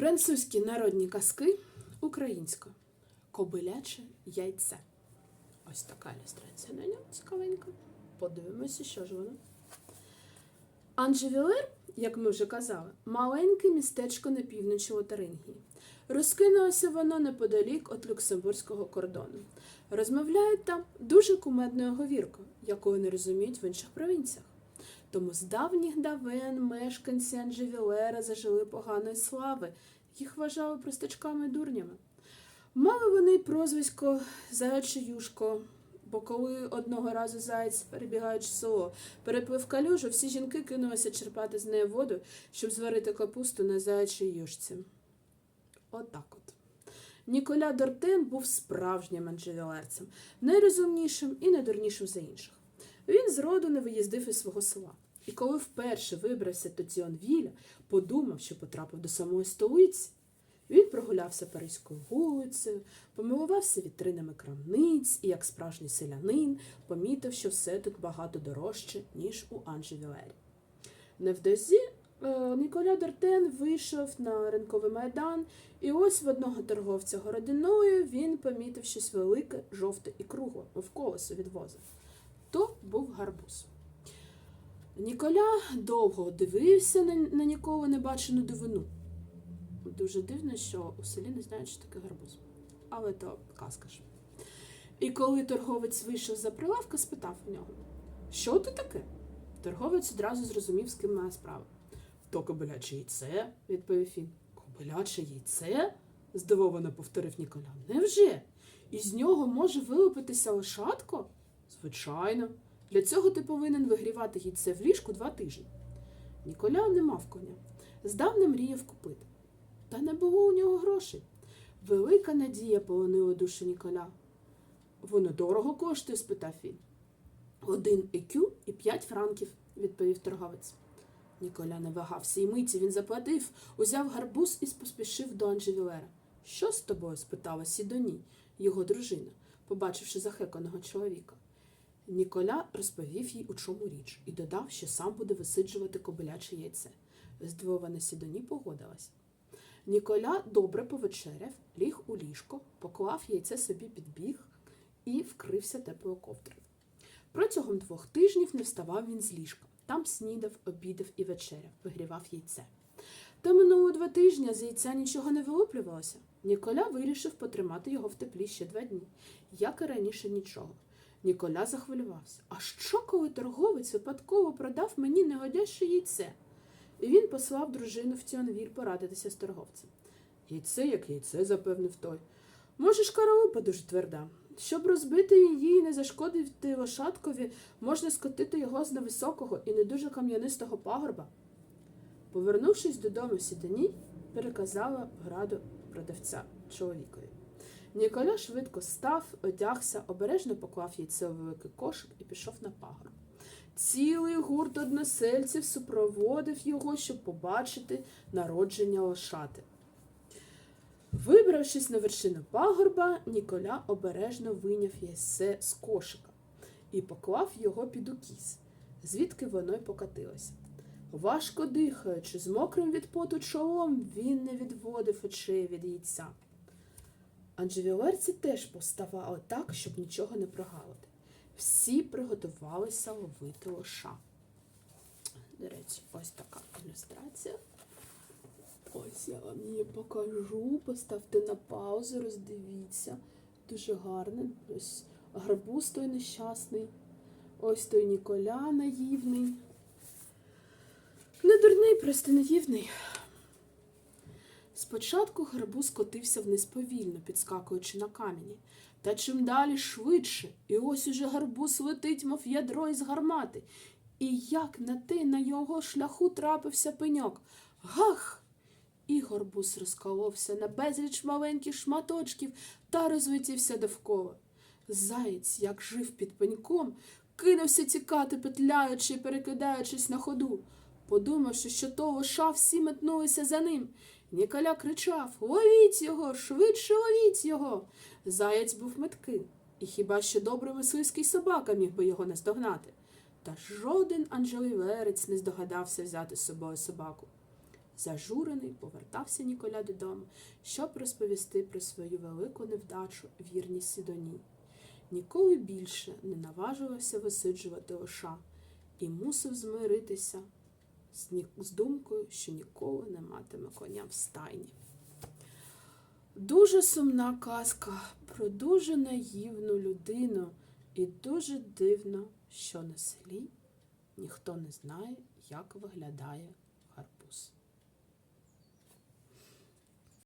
Французькі народні казки українською. Кобиляче яйце. Ось така ілюстрація на ньому цікавенька. Подивимося, що ж воно. Анжевілер, як ми вже казали, маленьке містечко на півночі Лотарингії. Розкинулося воно неподалік від Люксембурзького кордону. Розмовляють там дуже кумедною говіркою, якою не розуміють в інших провінціях. Тому з давніх давен мешканці Анжевілера зажили поганої слави, їх вважали простачками і дурнями. Мали вони прозвисько Заяче Юшко, бо коли одного разу заєць, перебігаючи село, переплив калюжу, всі жінки кинулися черпати з неї воду, щоб зварити капусту на заячій юшці. Отак от. Ніколя Дортен був справжнім анжевілерцем, найрозумнішим і найдурнішим за інших. Він зроду не виїздив із свого села. І коли вперше вибрався до Тіонвіля, подумав, що потрапив до самої столиці. Він прогулявся Паризькою вулицею, помилувався вітринами крамниць і, як справжній селянин, помітив, що все тут багато дорожче, ніж у Анжевілері. Невдовзі е, Ніколя Дортен вийшов на ринковий майдан, і ось в одного торговця городиною він помітив щось велике, жовте і кругле, мов колесо від воза. То був гарбуз. Ніколя довго дивився на, на ніколи не бачену дивину. Дуже дивно, що у селі не знають, що таке гарбуз. Але то казка ж. І коли торговець вийшов за прилавка, спитав у нього, що то таке? Торговець одразу зрозумів, з ким має справу. То кобиляче яйце, відповів він. Кобиляче яйце? здивовано повторив Ніколя. Невже? Із нього може вилупитися лошадко? Звичайно. Для цього ти повинен вигрівати яйце в ліжку два тижні. Ніколя не мав коня. Здавна мріяв купити. Та не було у нього грошей. Велика надія полонила душу Ніколя. Воно дорого коштує? спитав він. Один екю і п'ять франків, відповів торговець. Ніколя не вагався і миті він заплатив, узяв гарбуз і поспішив до Анжевілера. Що з тобою? спитала Сідоні, його дружина, побачивши захеканого чоловіка. Ніколя розповів їй, у чому річ, і додав, що сам буде висиджувати кобиляче яйце. Здивована Сідоні погодилась. Ніколя добре повечеряв, ліг у ліжко, поклав яйце собі під біг і вкрився теплою ковдрою. Протягом двох тижнів не вставав він з ліжка. Там снідав, обідав і вечеряв, вигрівав яйце. Та минуло два тижні, з яйця нічого не вилуплювалося. Ніколя вирішив потримати його в теплі ще два дні, як і раніше нічого. Ніколя захвилювався. А що, коли торговець випадково продав мені негодяще яйце? І він послав дружину в Тіонвіль порадитися з торговцем. Яйце, як яйце, запевнив той. Може, шкаралупа дуже тверда. Щоб розбити її і не зашкодити лошадкові, можна скотити його з невисокого і не дуже кам'янистого пагорба. Повернувшись додому сідані, переказала граду продавця чоловікові. Ніколя швидко став, одягся, обережно поклав яйце у великий кошик і пішов на пагорб. Цілий гурт односельців супроводив його, щоб побачити народження лошати. Вибравшись на вершину пагорба, Ніколя обережно вийняв яйце з кошика і поклав його під укіс, звідки воно й покатилося. Важко дихаючи, з мокрим від поту чолом, він не відводив очей від яйця. Анжевілерці теж поставали так, щоб нічого не прогалити. Всі приготувалися ловити лоша. До речі, ось така ілюстрація. Ось я вам її покажу. Поставте на паузу, роздивіться. Дуже гарно. Ось гарбуз той нещасний. Ось той Ніколя наївний. Не дурний, просто наївний. Спочатку гарбуз котився вниз повільно, підскакуючи на камені. Та чим далі швидше, і ось уже гарбуз летить, мов ядро із гармати. І як на те на його шляху трапився пеньок. Гах! І горбуз розколовся на безліч маленьких шматочків та розлетівся довкола. Заєць, як жив під пеньком, кинувся тікати, петляючи і перекидаючись на ходу. Подумавши, що то лоша, всі метнулися за ним. Ніколя кричав Ловіть його, швидше ловіть його. Заєць був меткий, і хіба що добрий мисливський собака міг би його наздогнати. Та жоден анжеліверець не здогадався взяти з собою собаку. Зажурений повертався Ніколя додому, щоб розповісти про свою велику невдачу вірній Сидоні. Ніколи більше не наважувався висиджувати оша і мусив змиритися з думкою, що ніколи не матиме коня в стайні. Дуже сумна казка про дуже наївну людину, і дуже дивно, що на селі ніхто не знає, як виглядає гарбуз.